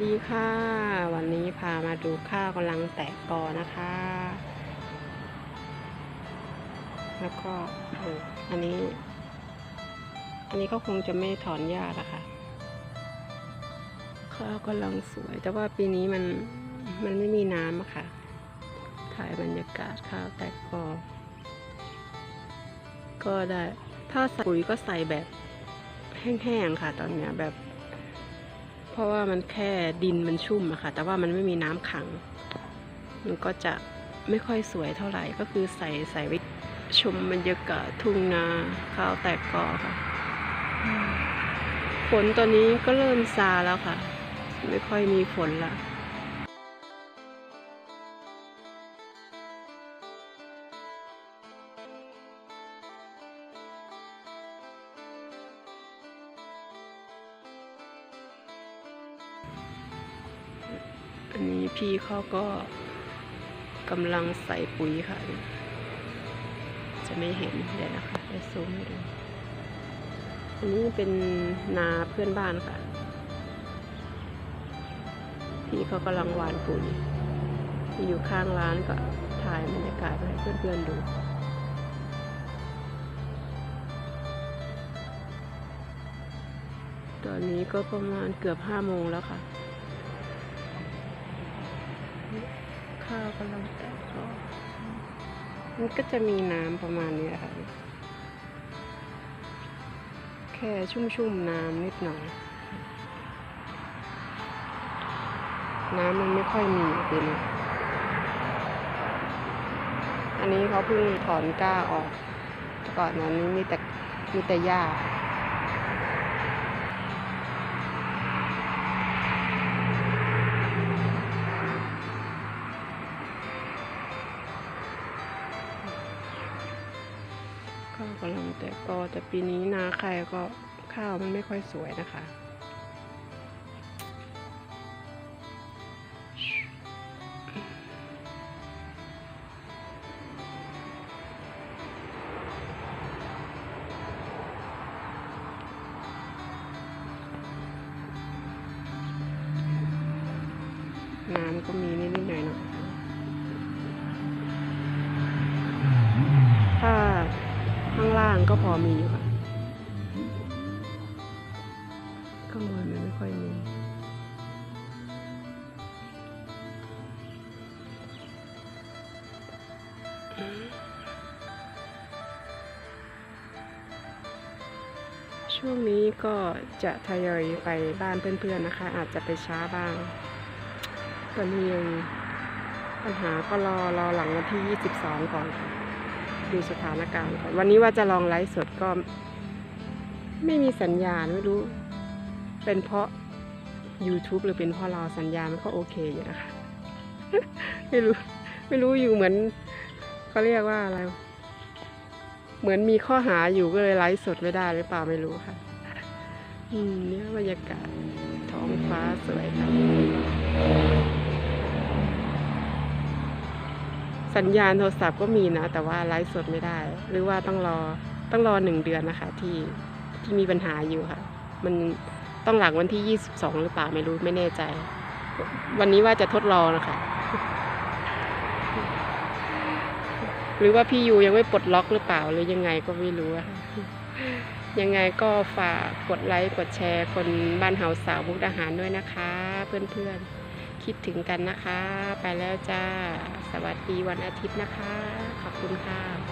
ดีค่ะ วันนี้พามาดูข้าวกำลังแตกกอนะคะ แล้วก็อออันนี้ อันนี้ก็คงจะไม่ถอนหญ้าละค่ะ ข้าวกำลังสวย แต่ว่าปีนี้มันมันไม่มีน้ำอะค่ะ ถ่ายบรรยากาศข้าวแตกกอ ก็ได้ ถ้าใส่ปุ๋ยก็ใส่แบบแห้งๆค่ะ ตอนเนี้ยแบบ เพราะว่ามันแค่ดินมันชุ่มอะค่ะ แต่ว่ามันไม่มีน้ำขัง มันก็จะไม่ค่อยสวยเท่าไหร่ ก็คือใส่ใส่ไว้ชมบรรยากาศทุ่งนาข้าวแตกกอค่ะฝนตอนนี้ก็เริ่มซาแล้วค่ะ ไม่ค่อยมีฝนละ อันนี้พี่เขาก็กำลังใส่ปุ๋ยค่ะ จะไม่เห็นเดี๋ยวนะคะไปซูมให้ดู อันนี้เป็นนาเพื่อนบ้านค่ะ พี่เขากำลังหว่านปุ๋ยอยู่ข้างร้านก็ถ่ายบรรยากาศให้เพื่อนๆดูตอนนี้ก็ประมาณเกือบห้าโมงแล้วค่ะ ข้าวกำลังแตกกอมันก็จะมีน้ำประมาณนี้ค่ะ แค่ชุ่มๆน้ำนิดหน่อย น้ำมันไม่ค่อยมีปีนี้อันนี้เขาเพิ่งถอนก้าออก แต่ก่อนนั้นนี่มีแต่มีแต่หญ้า ข้าวกำลังแต่ก็แต่ปีนี้นาใครก็ข้าวมันไม่ค่อยสวยนะคะ น้ำก็มีนิดๆหน่อยๆางล่างก็พอมีอยู่ค่ะข้างบนมันไม่ค่อยมีช่วงนี้ก็จะทยอยไปบ้านเพื่อนๆนะคะ อาจจะไปช้าบ้าง ตอนนี้ยังปัญหาก็รอรอหลังวันที่ 22 ก่อนค่ะ ดูสถานการณ์ก่อนวันนี้ว่าจะลองไลฟ์สดก็ ไม่มีสัญญาณไม่รู้ เป็นเพราะ YouTube หรือเป็นเพราะเราสัญญาณมันก็โอเคอยู่นะคะ ไม่รู้ ไม่รู้อยู่เหมือนเขาเรียกว่าอะไร เหมือนมีข้อหาอยู่ก็เลยไลฟ์สดไม่ได้หรือเปล่าไม่รู้ค่ะ อืมเนี่ยบรรยากาศท้องฟ้าสวยค่ะ สัญญาณโทรศัพท์ก็มีนะ แต่ว่าไลฟ์สดไม่ได้ หรือว่าต้องรอต้องรอหนึ่งเดือนนะคะ ที่ที่มีปัญหาอยู่ค่ะ มันต้องหลังวันที่ยี่สิบสองหรือเปล่าไม่รู้ไม่แน่ใจ วันนี้ว่าจะทดลองนะคะ หรือว่าพี่ยูยังไม่ปลดล็อกหรือเปล่าหรือยังไงก็ไม่รู้อะค่ะยังไงก็ฝากกดไลค์กดแชร์คนบ้านเฮาสาวมุกดาหารด้วยนะคะ เพื่อนๆ คิดถึงกันนะคะ ไปแล้วจ้า สวัสดีวันอาทิตย์นะคะ ขอบคุณค่ะ